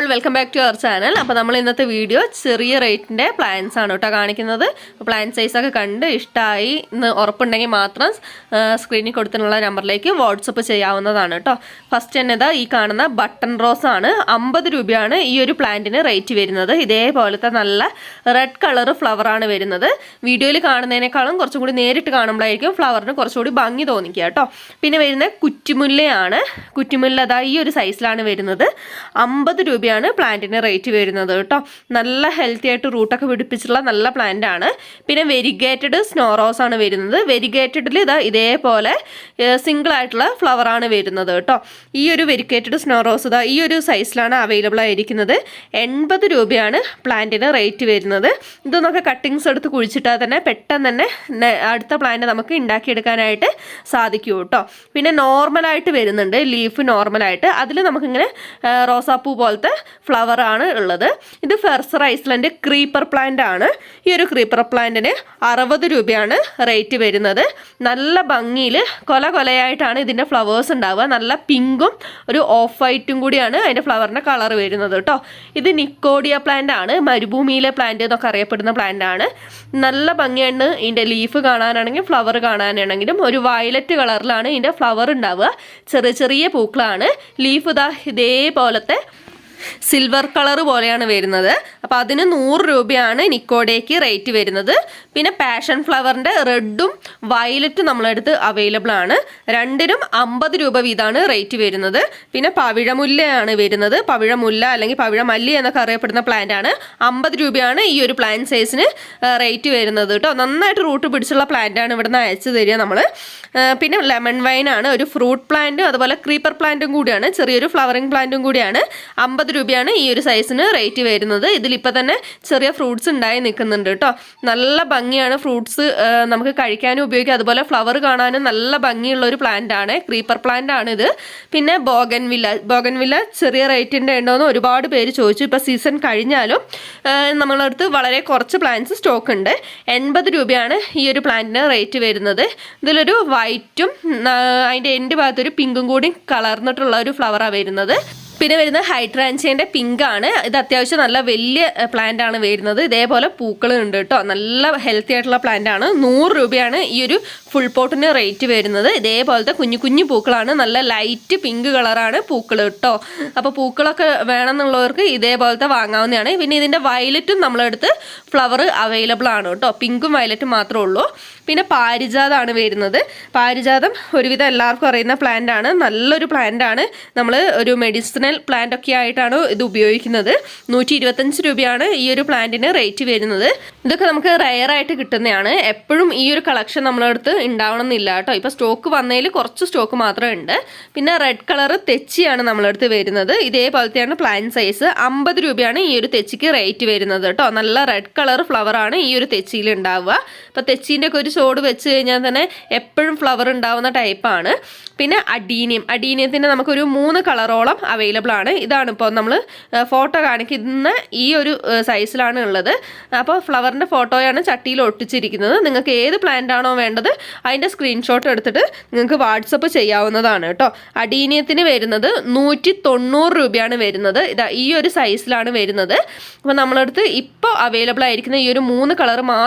All welcome back to our channel അപ്പോൾ നമ്മൾ ഇന്നത്തെ വീഡിയോ ചെറിയ റേറ്റിന്റെ പ്ലാൻസ് ആണ് കേട്ടോ കാണിക്കുന്നത്. പ്ലാൻ സൈസൊക്കെ കണ്ട് ഇഷ്ടമായി എന്ന് ഉറപ്പുണ്ടെങ്കിൽ മാത്രം സ്ക്രീനിൽ കൊടുത്തിട്ടുള്ള നമ്പറിലേക്ക് വാട്സപ്പ് ചെയ്യാവുന്നതാണ് കേട്ടോ. ഫസ്റ്റ് തന്നെ ഇതാ ഈ കാണുന്ന ബട്ടൺ റോസ് ആണ്. അമ്പത് രൂപയാണ് ഈ ഒരു പ്ലാന്റിന് റേറ്റ് വരുന്നത്. ഇതേപോലത്തെ നല്ല റെഡ് കളർ ഫ്ലവറാണ് വരുന്നത്. വീഡിയോയിൽ കാണുന്നതിനേക്കാളും കുറച്ചും കൂടി നേരിട്ട് കാണുമ്പോഴായിരിക്കും ഫ്ലവറിന് കുറച്ചുകൂടി ഭംഗി തോന്നിക്കുക കേട്ടോ. പിന്നെ വരുന്ന കുറ്റിമുല്ലയാണ്. കുറ്റിമുല്ല ഈ ഒരു സൈസിലാണ് വരുന്നത്. അമ്പത് രൂപയാണ് പ്ലാന്റിന് റേറ്റ് വരുന്നത് കേട്ടോ. നല്ല ഹെൽത്തി ആയിട്ട് റൂട്ടൊക്കെ പിടിപ്പിച്ചിട്ടുള്ള നല്ല പ്ലാന്റ് ആണ്. പിന്നെ വെരിഗേറ്റഡ് സ്നോറോസ് ആണ് വരുന്നത്. വെരിഗേറ്റഡിൽ ഇതാ ഇതേപോലെ സിംഗിൾ ആയിട്ടുള്ള ഫ്ലവർ ആണ് വരുന്നത് കേട്ടോ. ഈ ഒരു വെരിഗേറ്റഡ് സ്നോറോസ് ഇതാ ഈ ഒരു സൈസിലാണ് അവൈലബിൾ ആയിരിക്കുന്നത്. എൺപത് രൂപയാണ് പ്ലാന്റിന് റേറ്റ് വരുന്നത്. ഇതൊന്നൊക്കെ കട്ടിങ്സ് എടുത്ത് കുഴിച്ചിട്ടാൽ തന്നെ പെട്ടെന്ന് തന്നെ അടുത്ത പ്ലാന്റ് നമുക്ക് ഉണ്ടാക്കിയെടുക്കാനായിട്ട് സാധിക്കൂ കേട്ടോ. പിന്നെ നോർമലായിട്ട് വരുന്നുണ്ട് ലീഫ് നോർമലായിട്ട് അതിൽ നമുക്കിങ്ങനെ റോസാപ്പൂ പോലത്തെ ഫ്ലവർ ആണ് ഉള്ളത്. ഇത് ഫെർസർ ഐസ്ലൻഡ് ക്രീപ്പർ പ്ലാന്റ് ആണ്. ഈ ഒരു ക്രീപ്പർ പ്ലാന്റിന് അറുപത് രൂപയാണ് റേറ്റ് വരുന്നത്. നല്ല ഭംഗിയിൽ കൊല കൊലയായിട്ടാണ് ഇതിന്റെ ഫ്ലവേഴ്സ് ഉണ്ടാവുക. നല്ല പിങ്കും ഒരു ഓഫ് വൈറ്റും കൂടിയാണ് അതിന്റെ ഫ്ലവറിന്റെ കളർ വരുന്നത് കേട്ടോ ഇത് നിക്കോഡിയ പ്ലാന്റ് ആണ്. മരുഭൂമിയിലെ പ്ലാന്റ് എന്നൊക്കെ അറിയപ്പെടുന്ന പ്ലാന്റ് ആണ്. നല്ല ഭംഗിയാണ് ഇതിന്റെ ലീഫ് കാണാനാണെങ്കിലും ഫ്ലവർ കാണാനാണെങ്കിലും ഒരു വയലറ്റ് കളറിലാണ് ഇതിന്റെ ഫ്ലവർ ഉണ്ടാവുക. ചെറിയ ചെറിയ പൂക്കളാണ്. ലീഫ് ഇതാ ഇതേപോലത്തെ സിൽവർ കളർ പോലെയാണ് വരുന്നത്. അപ്പോൾ അതിന് നൂറ് രൂപയാണ് നിക്കോഡേക്ക് റേറ്റ് വരുന്നത്. പിന്നെ പാഷൻ ഫ്ലവറിന്റെ റെഡും വയലറ്റും നമ്മളടുത്ത് അവൈലബിൾ ആണ്. രണ്ടിനും അമ്പത് രൂപ വീതമാണ് റേറ്റ് വരുന്നത്. പിന്നെ പവിഴമുല്ലയാണ് വരുന്നത്. പവിഴമുല്ല അല്ലെങ്കിൽ പവിഴമല്ലി എന്നൊക്കെ അറിയപ്പെടുന്ന പ്ലാന്റ് ആണ്. അമ്പത് രൂപയാണ് ഈ ഒരു പ്ലാന്റ് സൈസിന് റേറ്റ് വരുന്നത് കേട്ടോ. നന്നായിട്ട് റൂട്ട് പിടിച്ചുള്ള പ്ലാന്റ് ആണ് ഇവിടുന്ന് അയച്ചു തരിക നമ്മൾ പിന്നെ ലെമൺ വൈനാണ് ഒരു ഫ്രൂട്ട് പ്ലാന്റും അതുപോലെ ക്രീപ്പർ പ്ലാന്റും കൂടിയാണ്. ചെറിയൊരു ഫ്ലവറിങ് പ്ലാന്റും കൂടിയാണ്. അമ്പത് രൂപയാണ് ഈ ഒരു സൈസിന് റേറ്റ് വരുന്നത്. ഇതിലിപ്പോൾ തന്നെ ചെറിയ ഫ്രൂട്ട്സ് ഉണ്ടായി നിൽക്കുന്നുണ്ട് കേട്ടോ. നല്ല ഭംഗിയാണ് ഫ്രൂട്ട്സ് നമുക്ക് കഴിക്കാനും ഉപയോഗിക്കാം. അതുപോലെ ഫ്ലവർ കാണാനും നല്ല ഭംഗിയുള്ള ഒരു പ്ലാന്റ് ആണ്. ക്രീപ്പർ പ്ലാന്റ് ആണ് ഇത്. പിന്നെ ബോഗൻവില്ല ബോഗൻവില്ല ബോഗൻ വില്ല ചെറിയ റേറ്റിന്റെ ഉണ്ടോയെന്ന് ഒരുപാട് പേര് ചോദിച്ചു. ഇപ്പോൾ സീസൺ കഴിഞ്ഞാലും നമ്മളടുത്ത് നമ്മളെ വളരെ കുറച്ച് പ്ലാന്റ്സ് സ്റ്റോക്ക് ഉണ്ട്. എൺപത് രൂപയാണ് ഈ ഒരു പ്ലാന്റിന് റേറ്റ് വരുന്നത്. ഇതിലൊരു വൈറ്റും അതിന്റെ എന്റെ ഭാഗത്തൊരു പിങ്കും കൂടി കളർന്നിട്ടുള്ള ഒരു ഫ്ലവറാണ് വരുന്നത്. പിന്നെ വരുന്നത് ഹൈഡ്രാൻഷ്യന്റെ പിങ്ക് ആണ്. ഇത് അത്യാവശ്യം നല്ല വലിയ പ്ലാന്റ് ആണ് വരുന്നത്. ഇതേപോലെ പൂക്കളുണ്ട് കേട്ടോ. നല്ല ഹെൽത്തി ആയിട്ടുള്ള പ്ലാന്റ് ആണ്. നൂറ് രൂപയാണ് ഈ ഒരു ഫുൾ പോട്ടിന് റേറ്റ് വരുന്നത്. ഇതേപോലത്തെ കുഞ്ഞു കുഞ്ഞു പൂക്കളാണ്. നല്ല ലൈറ്റ് പിങ്ക് കളറാണ് പൂക്കൾ കേട്ടോ. അപ്പോൾ പൂക്കളൊക്കെ വേണമെന്നുള്ളവർക്ക് ഇതേപോലത്തെ വാങ്ങാവുന്നതാണ്. പിന്നെ ഇതിന്റെ വയലറ്റും നമ്മളെടുത്ത് ഫ്ലവർ അവൈലബിൾ ആണ് കേട്ടോ. പിങ്കും വയലറ്റും മാത്രമേ ഉള്ളൂ. പിന്നെ പാരിജാതമാണ് വരുന്നത്. പാരിജാതം ഒരുവിധം എല്ലാവർക്കും അറിയുന്ന പ്ലാന്റ് ആണ്. നല്ലൊരു പ്ലാന്റ് ആണ്. നമ്മൾ ഒരു മെഡിസിനൽ പ്ലാന്റ് ഒക്കെ ആയിട്ടാണ് ഇത് ഉപയോഗിക്കുന്നത്. നൂറ്റി ഇരുപത്തഞ്ച് രൂപയാണ് ഈ ഒരു പ്ലാന്റിന് റേറ്റ് വരുന്നത്. ഇതൊക്കെ നമുക്ക് റയർ ആയിട്ട് കിട്ടുന്നതാണ്. എപ്പോഴും ഈ ഒരു കളക്ഷൻ നമ്മളടുത്ത് ഉണ്ടാവണം എന്നില്ല കേട്ടോ. ഇപ്പോൾ സ്റ്റോക്ക് വന്നതിൽ കുറച്ച് സ്റ്റോക്ക് മാത്രമേ ഉണ്ട്. പിന്നെ റെഡ് കളർ തെച്ചിയാണ് നമ്മളടുത്ത് വരുന്നത്. ഇതേപോലത്തെയാണ് പ്ലാൻ സൈസ് അമ്പത് രൂപയാണ് ഈ ഒരു തെച്ചിക്ക് റേറ്റ് വരുന്നത് കേട്ടോ. നല്ല റെഡ് കളർ ഫ്ലവർ ആണ് ഈ ഒരു തെച്ചിയിൽ ഉണ്ടാവുക. അപ്പോൾ തെച്ചീന്റെ ഒക്കെ ഒരു ചോട് വെച്ച് കഴിഞ്ഞാൽ തന്നെ എപ്പോഴും ഫ്ലവർ ഉണ്ടാവുന്ന ടൈപ്പാണ് പിന്നെ അഡീനിയം അഡീനിയത്തിന് നമുക്കൊരു മൂന്ന് കളറോളം അവൈലബിൾ ആണ്. ഇതാണ് ഇപ്പോൾ നമ്മൾ ഫോട്ടോ കാണിക്കുന്ന ഈ ഒരു സൈസിലാണ് ഉള്ളത്. അപ്പോൾ ഫ്ലവറിന്റെ ഫോട്ടോയാണ് ചട്ടിയിൽ ഒട്ടിച്ചിരിക്കുന്നത്. നിങ്ങൾക്ക് ഏത് പ്ലാന്റ് ആണോ വേണ്ടത് അതിന്റെ സ്ക്രീൻഷോട്ട് എടുത്തിട്ട് നിങ്ങൾക്ക് വാട്സപ്പ് ചെയ്യാവുന്നതാണ് കേട്ടോ. അഡീനിയത്തിന് വരുന്നത് നൂറ്റി തൊണ്ണൂറ് രൂപയാണ് വരുന്നത്. ഇതാ ഈ ഒരു സൈസിലാണ് വരുന്നത്. അപ്പോൾ നമ്മളടുത്ത് ഇപ്പോൾ അവൈലബിൾ ആയിരിക്കുന്ന ഈ ഒരു മൂന്ന് കളർ മാ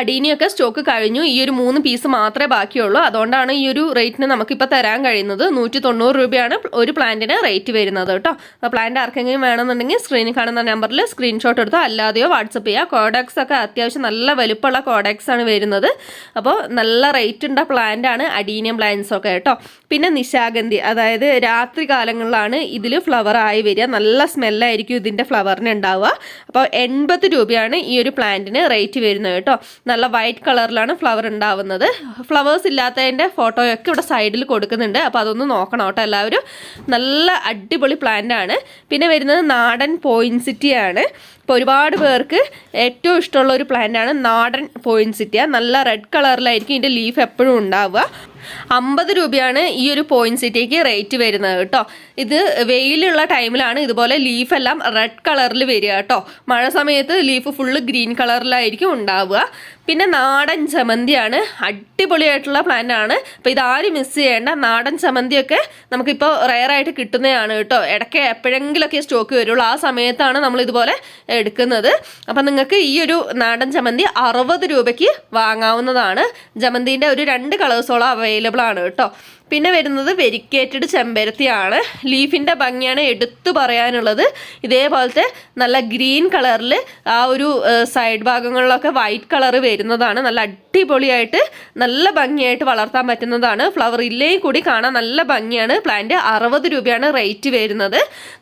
അഡീനിയൊക്കെ സ്റ്റോക്ക് കഴിഞ്ഞു. ഈ ഒരു മൂന്ന് പീസ് മാത്രമേ ബാക്കിയുള്ളൂ. അതുകൊണ്ടാണ് ഈ ഒരു റേറ്റിന് നമുക്കിപ്പോൾ തരാൻ കഴിയുന്നത് നൂറ്റി തൊണ്ണൂറ് രൂപയാണ് ഒരു പ്ലാന്റിന് റേറ്റ് വരുന്നത് കേട്ടോ. പ്ലാന്റ് ആർക്കെങ്കിലും വേണമെന്നുണ്ടെങ്കിൽ സ്ക്രീനിൽ കാണുന്ന നമ്പറിൽ സ്ക്രീൻഷോട്ട് എടുത്തോ അല്ലാതെയോ വാട്സപ്പ് ചെയ്യുക കോഡക്സ് ഒക്കെ അത്യാവശ്യം നല്ല വലുപ്പമുള്ള കോഡക്സ് ആണ് വരുന്നത്. അപ്പോൾ നല്ല റേറ്റ് ഉണ്ട പ്ലാന്റ് ആണ് അഡീനിയം പ്ലാന്റ്സ് ഒക്കെ കേട്ടോ. പിന്നെ നിശാഗന്ധി അതായത് രാത്രി കാലങ്ങളിലാണ് ഇതിൽ ഫ്ലവർ ആയി വരിക. നല്ല സ്മെല്ലായിരിക്കും ഇതിന്റെ ഫ്ലവറിന് ഉണ്ടാവുക. അപ്പോൾ എൺപത് രൂപയാണ് ഈ ഒരു പ്ലാന്റിന് റേറ്റ് വരുന്നത് കേട്ടോ. നല്ല വൈറ്റ് കളറിലാണ് ഫ്ലവർ ഉണ്ടാവുന്നത്. ഫ്ലവേഴ്സ് ഇല്ലാത്തതിന്റെ ഫോട്ടോയൊക്കെ ഇവിടെ സൈഡിൽ കൊടുക്കുന്നുണ്ട് അപ്പോൾ അതൊന്ന് നോക്കണം കേട്ടോ എല്ലാവരും. നല്ല അടിപൊളി പ്ലാന്റ് ആണ്. പിന്നെ വരുന്നത് നാടൻ പോയിൻസിറ്റി ആണ്. ഇപ്പോൾ ഒരുപാട് പേർക്ക് ഏറ്റവും ഇഷ്ടമുള്ള ഒരു പ്ലാന്റ് ആണ് നാടൻ പോയിൻസിറ്റിയ നല്ല റെഡ് കളറിലായിരിക്കും ഇതിന്റെ ലീഫ് എപ്പോഴും ഉണ്ടാവുക. അമ്പത് രൂപയാണ് ഈ ഒരു പോയിൻസിറ്റിക്ക് റേറ്റ് വരുന്നത് കേട്ടോ. ഇത് വെയിലുള്ള ടൈമിലാണ് ഇതുപോലെ ലീഫെല്ലാം റെഡ് കളറിൽ വരിക കേട്ടോ. മഴ സമയത്ത് ലീഫ് ഫുള്ള് ഗ്രീൻ കളറിലായിരിക്കും ഉണ്ടാവുക. പിന്നെ നാടൻ ചമന്തിയാണ് അടിപൊളിയായിട്ടുള്ള പ്ലാന്റ് ആണ്. അപ്പോൾ ഇതാരും മിസ് ചെയ്യേണ്ട. നാടൻ ചമന്തിയൊക്കെ നമുക്കിപ്പോൾ റയറായിട്ട് കിട്ടുന്നതാണ് കേട്ടോ. ഇടയ്ക്ക് എപ്പോഴെങ്കിലുമൊക്കെ സ്റ്റോക്ക് വരുള്ളൂ. ആ സമയത്താണ് നമ്മൾ ഇതുപോലെ എടുക്കുന്നത്. അപ്പം നിങ്ങൾക്ക് ഈ ഒരു നാടൻ ചമന്തി അറുപത് രൂപയ്ക്ക് വാങ്ങാവുന്നതാണ്. ജമന്തിന്റെ ഒരു രണ്ട് കളേഴ്സോളം അവൈലബിൾ ആണ് കേട്ടോ. പിന്നെ വരുന്നത് വെരിക്കേറ്റഡ് ചെമ്പരത്തിയാണ്. ലീഫിന്റെ ഭംഗിയാണ് എടുത്തു പറയാനുള്ളത്. ഇതേപോലത്തെ നല്ല ഗ്രീൻ കളറിൽ ആ ഒരു സൈഡ് ഭാഗങ്ങളിലൊക്കെ വൈറ്റ് കളർ വരുന്നതാണ്. നല്ല അടിപൊളിയായിട്ട് നല്ല ഭംഗിയായിട്ട് വളർത്താൻ പറ്റുന്നതാണ്. ഫ്ലവർ ഇല്ലേ കൂടി കാണാൻ നല്ല ഭംഗിയാണ്. പ്ലാന്റ് അറുപത് രൂപയാണ് റേറ്റ് വരുന്നത്.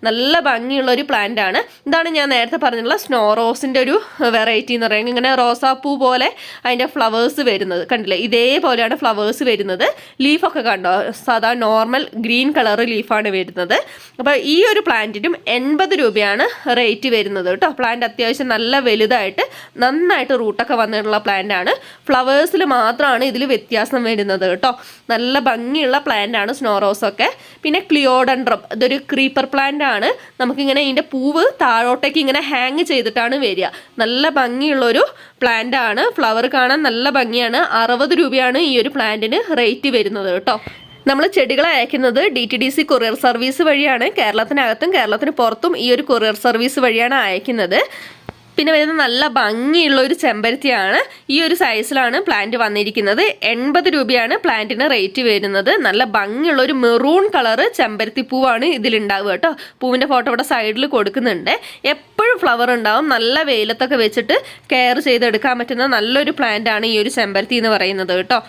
നല്ല ഭംഗിയുള്ള ഒരു പ്ലാന്റ് ആണ്. ഇതാണ് ഞാൻ നേരത്തെ പറഞ്ഞിട്ടുള്ള സ്നോ റോസിന്റെ ഒരു വെറൈറ്റി എന്ന് പറയുന്നത്. ഇങ്ങനെ റോസാപ്പൂ പോലെ അതിന്റെ ഫ്ലവേഴ്സ് വരുന്നത്. കണ്ടില്ലേ? ഇതേപോലെയാണ് ഫ്ലവേഴ്സ് വരുന്നത്. ലീഫൊക്കെ കണ്ടോ? സാധാ നോർമൽ ഗ്രീൻ കളർ ലീഫാണ് വരുന്നത്. അപ്പോൾ ഈ ഒരു പ്ലാന്റിനും എൺപത് രൂപയാണ് റേറ്റ് വരുന്നത് കേട്ടോ. പ്ലാന്റ് അത്യാവശ്യം നല്ല വലുതായിട്ട് നന്നായിട്ട് റൂട്ടൊക്കെ വന്നിട്ടുള്ള പ്ലാന്റ് ആണ്. ഫ്ലവേഴ്സിൽ മാത്രമാണ് ഇതിൽ വ്യത്യാസം വരുന്നത് കേട്ടോ. നല്ല ഭംഗിയുള്ള പ്ലാന്റ് ആണ് സ്നോറോസ് ഒക്കെ. പിന്നെ ക്ലിയോഡൻഡ്രം ഇതൊരു ക്രീപ്പർ പ്ലാന്റ് ആണ്. നമുക്കിങ്ങനെ ഇതിന്റെ പൂവ് താഴോട്ടേക്ക് ഇങ്ങനെ ഹാങ് ചെയ്തിട്ടാണ് വരിക. നല്ല ഭംഗിയുള്ളൊരു പ്ലാന്റ് ആണ്. ഫ്ലവർ കാണാൻ നല്ല ഭംഗിയാണ്. അറുപത് രൂപയാണ് ഈ ഒരു പ്ലാന്റിന് റേറ്റ് വരുന്നത് കേട്ടോ. നമ്മൾ ചെടികൾ അയക്കുന്നത് D T D C courier service വഴിയാണ്. കേരളത്തിനകത്തും കേരളത്തിന് പുറത്തും ഈ ഒരു കൊറിയർ സർവീസ് വഴിയാണ് അയക്കുന്നത്. പിന്നെ വരുന്ന നല്ല ഭംഗിയുള്ള ഒരു ചെമ്പരത്തിയാണ് ഈ ഒരു സൈസിലാണ് പ്ലാന്റ് വന്നിരിക്കുന്നത്. എൺപത് രൂപയാണ് പ്ലാന്റിന് റേറ്റ് വരുന്നത്. നല്ല ഭംഗിയുള്ള ഒരു മെറൂൺ കളറ് ചെമ്പരത്തി പൂവാണ് ഇതിലുണ്ടാവുക കേട്ടോ. പൂവിന്റെ ഫോട്ടോ ഇവിടെ സൈഡിൽ കൊടുക്കുന്നുണ്ട്. എപ്പോഴും ഫ്ലവർ ഉണ്ടാവും. നല്ല വെയിലത്തൊക്കെ വെച്ചിട്ട് കെയർ ചെയ്തെടുക്കാൻ പറ്റുന്ന നല്ലൊരു പ്ലാന്റ് ആണ് ഈ ഒരു ചെമ്പരത്തി എന്ന് പറയുന്നത് കേട്ടോ.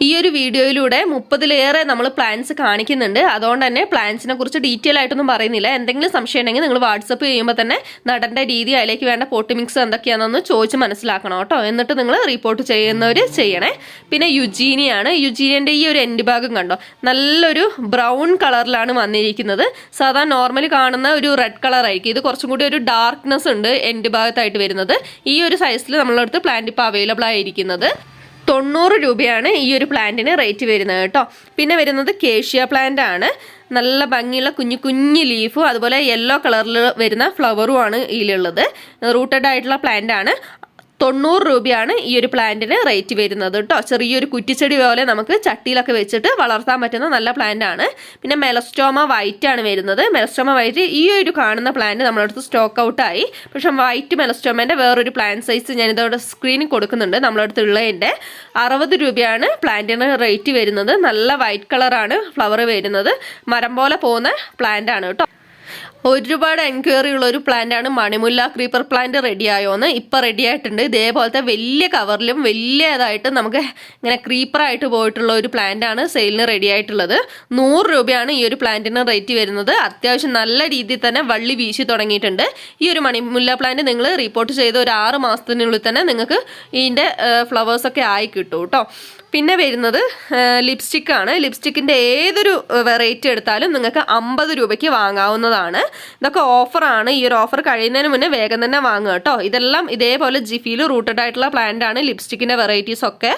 ഈ ഒരു വീഡിയോയിലൂടെ മുപ്പതിലേറെ നമ്മൾ പ്ലാൻസ് കാണിക്കുന്നുണ്ട്. അതുകൊണ്ട് തന്നെ പ്ലാൻസിനെ കുറിച്ച് ഡീറ്റെയിൽ ആയിട്ടൊന്നും പറയുന്നില്ല. എന്തെങ്കിലും സംശയം ഉണ്ടെങ്കിൽ നിങ്ങൾ വാട്സപ്പ് ചെയ്യുമ്പോൾ തന്നെ നടന്റെ രീതി അതിലേക്ക് വേണ്ട പോട്ട് മിക്സ് എന്തൊക്കെയാണെന്ന് ചോദിച്ച് മനസ്സിലാക്കണം കേട്ടോ. എന്നിട്ട് നിങ്ങൾ റിപ്പോർട്ട് ചെയ്യുന്നവർ ചെയ്യണേ. പിന്നെ യുജീനിയാണ്. യുജീനിയന്റെ ഈ ഒരു എൻഡ് ഭാഗം കണ്ടോ? നല്ലൊരു ബ്രൗൺ കളറിലാണ് വന്നിരിക്കുന്നത്. സാധാരണ നോർമലി കാണുന്ന ഒരു റെഡ് കളർ ആയിരിക്കും. ഇത് കുറച്ചും കൂടി ഒരു ഡാർക്ക്നെസ് ഉണ്ട് എൻഡ് ഭാഗത്തായിട്ട് വരുന്നത്. ഈ ഒരു സൈസിൽ നമ്മളടുത്ത് പ്ലാന്റ് ഇപ്പോൾ അവൈലബിൾ ആയിരിക്കുന്നത്. തൊണ്ണൂറ് രൂപയാണ് ഈ ഒരു പ്ലാന്റിന് റേറ്റ് വരുന്നത് കേട്ടോ. പിന്നെ വരുന്നത് കേഷ്യ പ്ലാന്റ് ആണ്. നല്ല ഭംഗിയുള്ള കുഞ്ഞു കുഞ്ഞു ലീഫും അതുപോലെ യെല്ലോ കളറിൽ വരുന്ന ഫ്ലവറും ആണ് ഇതിലുള്ളത്. റൂട്ടഡ് ആയിട്ടുള്ള പ്ലാന്റ് ആണ്. തൊണ്ണൂറ് രൂപയാണ് ഈ ഒരു പ്ലാന്റിന് റേറ്റ് വരുന്നത് കേട്ടോ. ചെറിയൊരു കുറ്റിച്ചെടി പോലെ നമുക്ക് ചട്ടിയിലൊക്കെ വെച്ചിട്ട് വളർത്താൻ പറ്റുന്ന നല്ല പ്ലാന്റ് ആണ്. പിന്നെ മെലസ്റ്റോമ വൈറ്റ് ആണ് വരുന്നത്. മെലസ്റ്റോമ വൈറ്റ് ഈ ഒരു കാണുന്ന പ്ലാന്റ് നമ്മുടെ അടുത്ത് സ്റ്റോക്ക് ഔട്ടായി പക്ഷെ വൈറ്റ് മെലസ്റ്റോമേന്റെ വേറൊരു പ്ലാന്റ് സൈസ് ഞാൻ ഇതോടെ സ്ക്രീനിൽ കൊടുക്കുന്നുണ്ട് നമ്മുടെ അടുത്ത് ഉള്ളതിന്റെ അറുപത് രൂപയാണ് പ്ലാന്റിന് റേറ്റ് വരുന്നത്. നല്ല വൈറ്റ് കളറാണ് ഫ്ലവർ വരുന്നത്. മരം പോലെ പോകുന്ന പ്ലാന്റ് ആണ് കേട്ടോ. ഒരുപാട് എൻക്വയറി ഉള്ള ഒരു പ്ലാന്റ് ആണ് മണിമുല്ല ക്രീപ്പർ പ്ലാന്റ് റെഡി ആയോന്ന് ഇപ്പം റെഡി ആയിട്ടുണ്ട്. ഇതേപോലത്തെ വലിയ കവറിലും വലിയതായിട്ട് നമുക്ക് ഇങ്ങനെ ക്രീപ്പറായിട്ട് പോയിട്ടുള്ള ഒരു പ്ലാന്റ് ആണ് സെയിലിന് റെഡി ആയിട്ടുള്ളത്. നൂറ് രൂപയാണ് ഈ ഒരു പ്ലാന്റിന് റേറ്റ് വരുന്നത്. അത്യാവശ്യം നല്ല രീതിയിൽ തന്നെ വള്ളി വീശി തുടങ്ങിയിട്ടുണ്ട്. ഈ ഒരു മണിമുല്ല പ്ലാന്റ് നിങ്ങൾ റിപ്പോർട്ട് ചെയ്ത് ഒരു ആറ് മാസത്തിനുള്ളിൽ തന്നെ നിങ്ങൾക്ക് ഇതിന്റെ ഫ്ലവേഴ്സൊക്കെ ആയി കിട്ടും കേട്ടോ പിന്നെ വരുന്നത് ലിപ്സ്റ്റിക് ആണ്. ലിപ്സ്റ്റിക്കിന്റെ ഏതൊരു വെറൈറ്റി എടുത്താലും നിങ്ങൾക്ക് അമ്പത് രൂപയ്ക്ക് വാങ്ങാവുന്നതാണ്. ഇതൊക്കെ ഓഫറാണ് ഈ ഒരു ഓഫർ കഴിയുന്നതിന് മുന്നേ വേഗം തന്നെ വാങ്ങുക കേട്ടോ. ഇതെല്ലാം ഇതേപോലെ ജിഫിയിൽ റൂട്ടഡ് ആയിട്ടുള്ള പ്ലാന്റ് ആണ്. ലിപ്സ്റ്റിക്കിന്റെ വെറൈറ്റീസ് ഒക്കെ.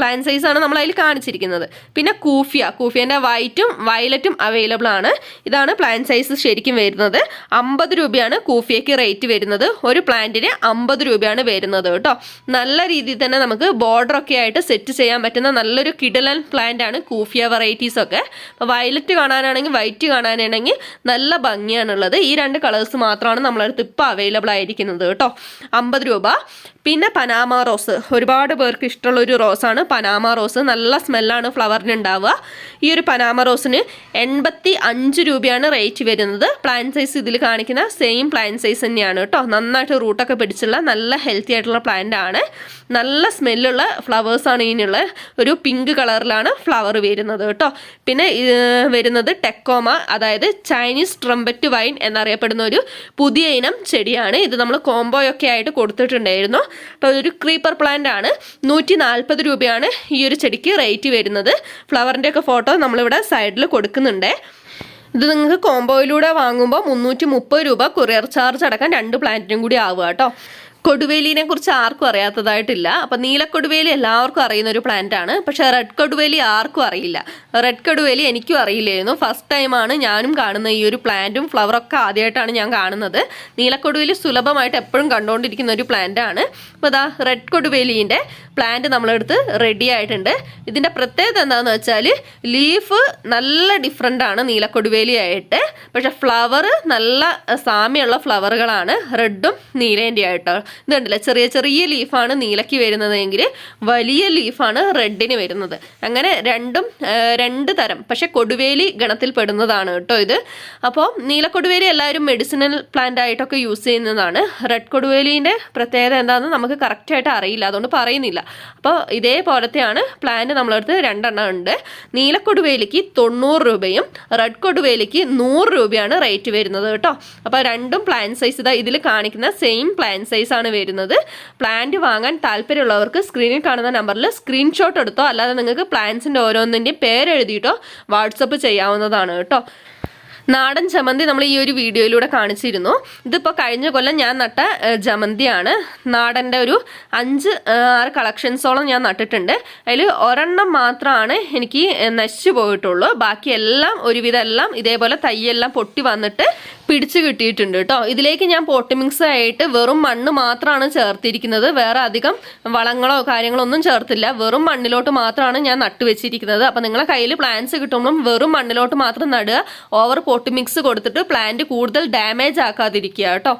പ്ലാൻ സൈസ് ആണ് നമ്മൾ അതിൽ കാണിച്ചിരിക്കുന്നത്. പിന്നെ കൂഫിയ കൂഫിയന്റെ വൈറ്റും വയലറ്റും അവൈലബിൾ ആണ്. ഇതാണ് പ്ലാൻ സൈസ് ശരിക്കും വരുന്നത്. അമ്പത് രൂപയാണ് കൂഫിയയ്ക്ക് റേറ്റ് വരുന്നത്. ഒരു പ്ലാന്റിന് അമ്പത് രൂപയാണ് വരുന്നത് കേട്ടോ. നല്ല രീതിയിൽ തന്നെ നമുക്ക് ബോർഡർ ഒക്കെ ആയിട്ട് സെറ്റ് ചെയ്യാൻ പറ്റുന്ന നല്ലൊരു കിടലൻ പ്ലാന്റ് ആണ് കൂഫിയ വെറൈറ്റീസ് ഒക്കെ. വയലറ്റ് കാണാനാണെങ്കിൽ വൈറ്റ് കാണാനാണെങ്കിൽ നല്ല ഭംഗിയാണുള്ളത്. ഈ രണ്ട് കളേഴ്സ് മാത്രമാണ് നമ്മളടുത്ത് ഇപ്പോൾ അവൈലബിൾ ആയിരിക്കുന്നത് കേട്ടോ. അമ്പത് രൂപ. പിന്നെ പനാമ റോസ് ഒരുപാട് പേർക്ക് ഇഷ്ടമുള്ള ഒരു റോസാണ് പനാമ റോസ് നല്ല സ്മെല്ലാണ് ഫ്ലവറിന് ഉണ്ടാവുക. ഈ ഒരു പനാമ റോസിന് എൺപത്തി അഞ്ച് രൂപയാണ് റേറ്റ് വരുന്നത്. പ്ലാൻ സൈസ് ഇതിൽ കാണിക്കുന്ന സെയിം പ്ലാൻ സൈസ് തന്നെയാണ് കേട്ടോ. നന്നായിട്ട് റൂട്ടൊക്കെ പിടിച്ചുള്ള നല്ല ഹെൽത്തി ആയിട്ടുള്ള പ്ലാന്റ് ആണ്. നല്ല സ്മെല്ലുള്ള ഫ്ലവേഴ്സാണ് ഇതിനുള്ള. ഒരു പിങ്ക് കളറിലാണ് ഫ്ലവർ വരുന്നത് കേട്ടോ. പിന്നെ വരുന്നത് ടെക്കോമ അതായത് ചൈനീസ് ട്രംബറ്റ് വൈൻ എന്നറിയപ്പെടുന്ന ഒരു പുതിയ ഇനം ചെടിയാണ്. ഇത് നമ്മൾ കോംബോയൊക്കെ ആയിട്ട് കൊടുത്തിട്ടുണ്ടായിരുന്നു. അപ്പോൾ ഒരു ക്രീപ്പർ പ്ലാന്റ് ആണ്. നൂറ്റി രൂപയാണ് ഈ ഒരു ചെടിക്ക് റേറ്റ് വരുന്നത്. ഫ്ലവറിന്റെ ഒക്കെ ഫോട്ടോ നമ്മളിവിടെ സൈഡിൽ കൊടുക്കുന്നുണ്ട്. ഇത് നിങ്ങൾക്ക് കോംബോയിലൂടെ വാങ്ങുമ്പോൾ മുന്നൂറ്റി മുപ്പത് രൂപ കൊറിയർ ചാർജ് അടക്കം രണ്ട് പ്ലാന്റിനും കൂടി ആവുക കേട്ടോ. കൊടുവേലിനെ കുറിച്ച് ആർക്കും അറിയാത്തതായിട്ടില്ല. അപ്പം നീലക്കൊടുവേലി എല്ലാവർക്കും അറിയുന്ന ഒരു പ്ലാന്റ് ആണ്. പക്ഷെ റെഡ് കൊടുവേലി ആർക്കും അറിയില്ല. റെഡ് കൊടുവേലി എനിക്കും അറിയില്ലായിരുന്നു. ഫസ്റ്റ് ടൈമാണ് ഞാനും കാണുന്ന ഈ ഒരു പ്ലാന്റും ഫ്ലവറൊക്കെ ആദ്യമായിട്ടാണ് ഞാൻ കാണുന്നത്. നീലക്കൊടുവേലി സുലഭമായിട്ട് എപ്പോഴും കണ്ടുകൊണ്ടിരിക്കുന്ന ഒരു പ്ലാന്റ് ആണ്. അപ്പോൾ ഇതാ റെഡ് കൊടുവേലിന്റെ പ്ലാന്റ് നമ്മളെടുത്ത് റെഡി ആയിട്ടുണ്ട്. ഇതിന്റെ പ്രത്യേകത എന്താണെന്ന് വെച്ചാൽ ലീഫ് നല്ല ഡിഫറെന്റ് ആണ് നീലക്കൊടുവേലി ആയിട്ട് പക്ഷെ ഫ്ലവർ നല്ല സാമ്യമുള്ള ഫ്ലവറുകളാണ് റെഡും നീലേന്റെ ആയിട്ടോ ഇത് കണ്ടില്ല? ചെറിയ ചെറിയ ലീഫാണ് നീലയ്ക്ക് വരുന്നതെങ്കിൽ വലിയ ലീഫാണ് റെഡിന് വരുന്നത്. അങ്ങനെ രണ്ടും രണ്ട് തരം. പക്ഷെ കൊടുവേലി ഗണത്തിൽ പെടുന്നതാണ് കേട്ടോ ഇത്. അപ്പോൾ നീലക്കൊടുവേലി എല്ലാവരും മെഡിസിനൽ പ്ലാന്റ് ആയിട്ടൊക്കെ യൂസ് ചെയ്യുന്നതാണ്. റെഡ് കൊടുവേലിന്റെ പ്രത്യേകത എന്താണെന്ന് നമുക്ക് കറക്റ്റായിട്ട് അറിയില്ല. അതുകൊണ്ട് പറയുന്നില്ല. അപ്പോൾ ഇതേപോലത്തെയാണ് പ്ലാന്റ് നമ്മളടുത്ത് രണ്ടെണ്ണം ഉണ്ട്. നീലക്കൊടുവേലിക്ക് തൊണ്ണൂറ് രൂപയും റെഡ് കൊടുവേലിക്ക് നൂറ് രൂപയാണ് റേറ്റ് വരുന്നത് കേട്ടോ. അപ്പോൾ രണ്ടും പ്ലാൻ സൈസ് ഇതാ ഇതിൽ കാണിക്കുന്ന സെയിം പ്ലാൻ സൈസ് ആണ് വരുന്നത്. പ്ലാന്റ് വാങ്ങാൻ താല്പര്യമുള്ളവർക്ക് സ്ക്രീനിൽ കാണുന്ന നമ്പറിൽ സ്ക്രീൻഷോട്ട് എടുത്തോ അല്ലാതെ നിങ്ങൾക്ക് പ്ലാൻസിന്റെ ഓരോന്നിന്റെയും പേരെഴുതിയിട്ടോ വാട്സപ്പ് ചെയ്യാവുന്നതാണ് കേട്ടോ. നാടൻ ജമന്തി നമ്മൾ ഈ ഒരു വീഡിയോയിലൂടെ കാണിച്ചിരുന്നു. ഇതിപ്പോൾ കഴിഞ്ഞ കൊല്ലം ഞാൻ നട്ട ജമന്തിയാണ്. നാടന്റെ ഒരു അഞ്ച് ആറ് കളക്ഷൻസോളം ഞാൻ നട്ടിട്ടുണ്ട്. അതിൽ ഒരെണ്ണം മാത്രമാണ് എനിക്ക് നശിച്ചു പോയിട്ടുള്ളൂ. ബാക്കിയെല്ലാം ഒരുവിധം എല്ലാം ഇതേപോലെ തയ്യെല്ലാം പൊട്ടി വന്നിട്ട് പിടിച്ചു കിട്ടിയിട്ടുണ്ട് കേട്ടോ. ഇതിലേക്ക് ഞാൻ പോട്ട് മിക്സ് ആയിട്ട് വെറും മണ്ണ് മാത്രമാണ് ചേർത്തിരിക്കുന്നത്. വേറെ അധികം വളങ്ങളോ കാര്യങ്ങളോ ഒന്നും ചേർത്തില്ല. വെറും മണ്ണിലോട്ട് മാത്രമാണ് ഞാൻ നട്ടു വെച്ചിരിക്കുന്നത്. അപ്പം നിങ്ങളെ കയ്യിൽ പ്ലാന്റ്സ് കിട്ടുമ്പോഴും വെറും മണ്ണിലോട്ട് മാത്രം നടുക. ഓവർ പോട്ട് മിക്സ് കൊടുത്തിട്ട് പ്ലാന്റ് കൂടുതൽ ഡാമേജ് ആക്കാതിരിക്കുക കേട്ടോ.